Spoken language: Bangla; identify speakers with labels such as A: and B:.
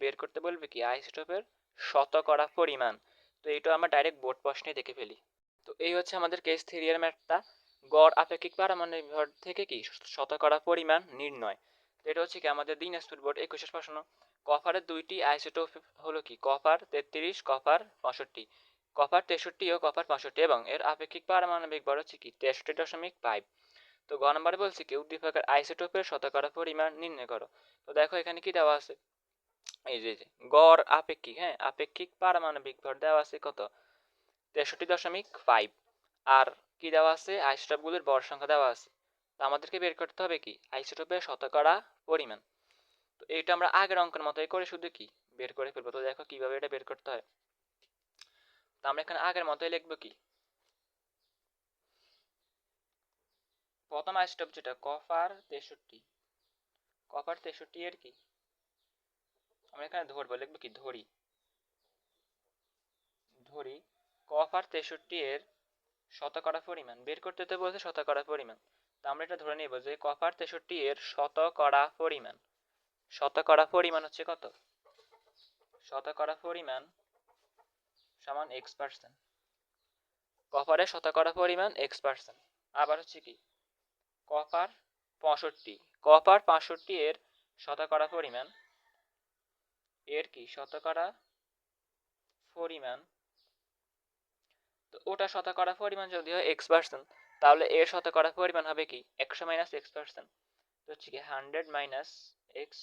A: বের করতে বলবে কি? আইসোটোপের শতকরা পরিমাণ। তো এইটা আমরা ডাইরেক্ট বোর্ড প্রশ্নে দেখে ফেলি। তো এই হচ্ছে আমাদের কেস থ্রি এর ম্যাথটা। গড় আপেক্ষিক পারমাণবিক ভর থেকে কি শতকরা পরিমাণ নির্ণয়? তো এটা হচ্ছে কি আমাদের দিনাজপুর বোর্ড একুশের প্রশ্ন। কপারের দুইটি আইসোটোপ হলো কি? কপার তেত্রিশ, কপার পঁয়ষট্টি। কপার তেষট্টি ও কপার পঁয়ষট্টি এবং এর আপেক্ষিক পারমাণবিক ভর হচ্ছে কি? তেষট্টি দশমিক ফাইভ তো গ নম্বরে বলছি কি, উদ্দীপকের আইসোটোপের শতকরা পরিমাণ নির্ণয় করো। তো দেখো এখানে কি দেওয়া আছে? এই যে গড় আপেক্ষিক হ্যাঁ আপেক্ষিক পারমাণবিক ভর দেওয়া আছে কত? তেষট্টি দশমিক ফাইভ আর কি দেওয়া আছে? আইসোটোপগুলোর বর সংখ্যা দেওয়া আছে। তো আমাদেরকে বের করতে হবে কি? আইসোটোপের শতকরা পরিমাণ। তো এইটা আমরা আগের অঙ্কের মতোই করে শুধু কি? বের করে ফেলব। তো দেখো কীভাবে এটা বের করতে হয়। তো আমরা এখানে আগের মতোই লিখব কি? প্রথম আইসোটোপ যেটা, কপার তেষট্টি। কপার তেষট্টি এর কি? আমরা এখানে ধরবো লিখব কি? ধরি। ধরি কপার তেষট্টি এর শতকরা পরিমাণ। বের করতে তো বলছে শতকরা পরিমাণ। তো আমরা এটা ধরে নেব যে কপার তেষট্টি এর শতকরা পরিমাণ। শতকরা পরিমাণ হচ্ছে কত? শতকরা পরিমাণ সমান এক্স পার্সেন্ট কপারের শতকরা পরিমাণ এক্স পার্সেন্ট আবার হচ্ছে কি? কপার পঁয়ষট্টি। কপার পঁয়ষট্টি এর শতকরা পরিমাণ এর কি? শতকরা পরিমাণ। তো ওটা শতকরা পরিমাণ যদি হয় এক্স পার্সেন্ট তাহলে এর শতকরা পরিমাণ হবে কি? একশো মাইনাস এক্স পার্সেন্ট তো হচ্ছে কি হান্ড্রেড মাইনাস এক্স